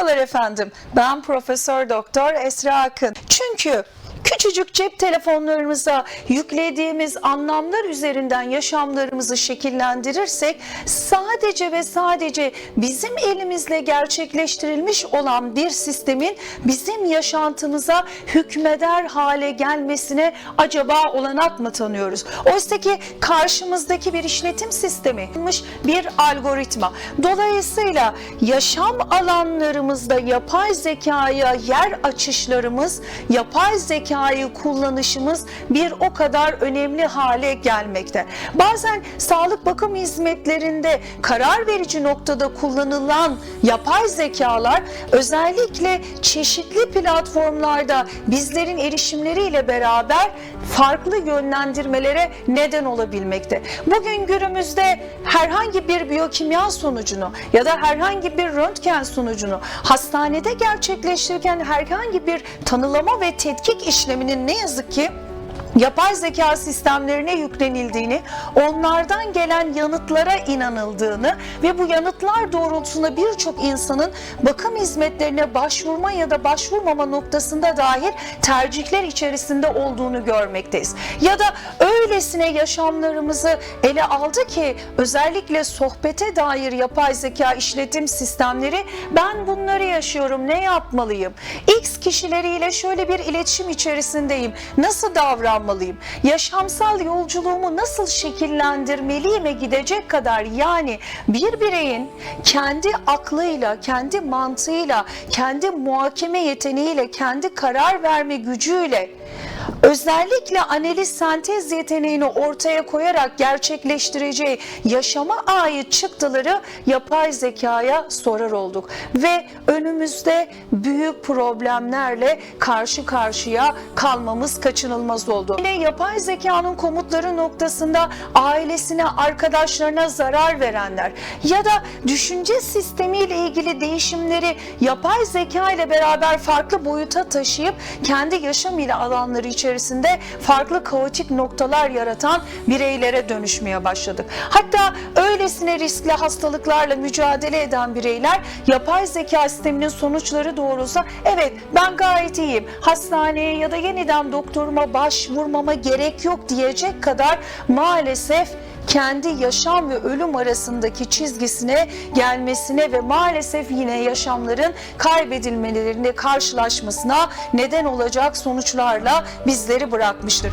Merhabalar efendim. Ben Profesör Doktor Esra Akın. Çünkü küçücük cep telefonlarımıza yüklediğimiz anlamlar üzerinden yaşamlarımızı şekillendirirsek sadece ve sadece bizim elimizle gerçekleştirilmiş olan bir sistemin bizim yaşantımıza hükmeder hale gelmesine acaba olanak mı tanıyoruz? Oysa ki karşımızdaki bir işletim sistemi, bir algoritma. Dolayısıyla yaşam alanlarımızda yapay zekaya yer açışlarımız, yapay zekayı kullanışımız bir o kadar önemli hale gelmekte. Bazen sağlık bakım hizmetlerinde karar verici noktada kullanılan yapay zekalar özellikle çeşitli platformlarda bizlerin erişimleriyle beraber farklı yönlendirmelere neden olabilmekte. Bugün günümüzde herhangi bir biyokimya sonucunu ya da herhangi bir röntgen sonucunu hastanede gerçekleştirirken herhangi bir tanılama ve tetkik işleminin ne yazık ki yapay zeka sistemlerine yüklenildiğini, onlardan gelen yanıtlara inanıldığını ve bu yanıtlar doğrultusunda birçok insanın bakım hizmetlerine başvurma ya da başvurmama noktasında dair tercihler içerisinde olduğunu görmekteyiz. Ya da öylesine yaşamlarımızı ele aldı ki özellikle sohbete dair yapay zeka işletim sistemleri ben bunları yaşıyorum ne yapmalıyım? X kişileriyle şöyle bir iletişim içerisindeyim. Nasıl davranmalıyım? Yaşamsal yolculuğumu nasıl şekillendirmeliyime gidecek kadar? Yani bir bireyin kendi aklıyla, kendi mantığıyla, kendi muhakeme yeteneğiyle, kendi karar verme gücüyle özellikle analiz sentez yeteneğini ortaya koyarak gerçekleştireceği yaşama ait çıktıları yapay zekaya sorar olduk ve önümüzde büyük problemlerle karşı karşıya kalmamız kaçınılmaz oldu. Yine yapay zekanın komutları noktasında ailesine, arkadaşlarına zarar verenler ya da düşünce sistemiyle ilgili değişimleri yapay zeka ile beraber farklı boyuta taşıyıp kendi yaşam ile alanları içerisinde farklı kaotik noktalar yaratan bireylere dönüşmeye başladık. Hatta öylesine riskli hastalıklarla mücadele eden bireyler yapay zeka sisteminin sonuçları doğrultusunda evet ben gayet iyiyim hastaneye ya da yeniden doktoruma başvurmama gerek yok diyecek kadar maalesef kendi yaşam ve ölüm arasındaki çizgisine gelmesine ve maalesef yine yaşamların kaybedilmelerinde karşılaşmasına neden olacak sonuçlarla bizleri bırakmıştır.